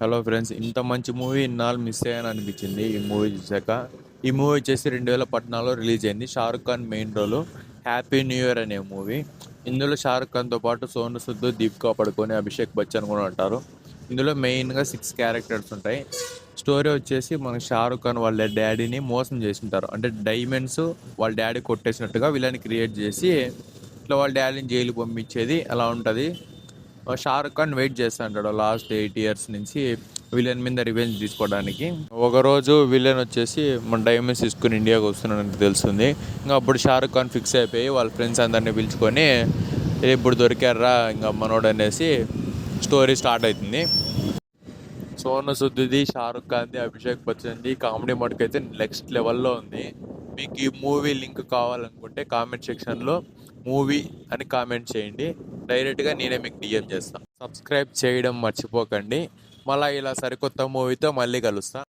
Hello friends ఇంత మంచి movie ఇన్నాళ్ళు మిస్ అయ్యాను అనిపించింది. ఈ మూవీ చూసాక ఈ మూవీ వచ్చేసి రెండు వేల పద్నాలుగులో రిలీజ్ అయింది. Shahrukh Khan main role Happy New Year అనే మూవీ ఇందులో షారుఖ్ ఖాన్తో పాటు సోను సుద్దు దీపికా పడుకొని అభిషేక్ బచ్చన్ కూడా ఉంటారు. ఇందులో మెయిన్గా సిక్స్ క్యారెక్టర్స్ ఉంటాయి. స్టోరీ వచ్చేసి మన షారుఖ్ ఖాన్ వాళ్ళ డాడీని మోసం చేసి ఉంటారు అంటే డైమండ్స్ వాళ్ళ డాడీ కొట్టేసినట్టుగా వీళ్ళని క్రియేట్ చేసి ఇట్లా వాళ్ళ డాడీని జైలుకి పంపించేది. అలా ఉంటుంది. షారుఖ్ ఖాన్ వెయిట్ చేస్తుంటాడు లాస్ట్ ఎయిట్ ఇయర్స్ నుంచి విలన్ మీద రివెంజ్ తీసుకోవడానికి. ఒకరోజు విలన్ వచ్చేసి మన డైమండ్స్ తీసుకుని ఇండియాకి వస్తున్నాడని తెలుస్తుంది. ఇంకా అప్పుడు షారుఖ్ ఖాన్ ఫిక్స్ అయిపోయి వాళ్ళ ఫ్రెండ్స్ అందరినీ పిలుచుకొని ఇప్పుడు దొరికారా ఇంకా మనోడు అనేసి స్టోరీ స్టార్ట్ అవుతుంది సోను సుద్దిది షారుఖ్ ఖాన్ది అభిషేక్ బచ్చన్ది కామెడీ మటుకైతే నెక్స్ట్ లెవెల్లో ఉంది. మీకు ఈ మూవీ లింక్ కావాలనుకుంటే కామెంట్ సెక్షన్లో మూవీ అని కామెంట్ చేయండి. డైరెక్ట్గా నేనే మీకు డిఎం చేస్తాను సబ్స్క్రైబ్ చేయడం మర్చిపోకండి. మళ్ళీ ఇలా సరికొత్త మూవీతో మళ్ళీ కలుస్తాను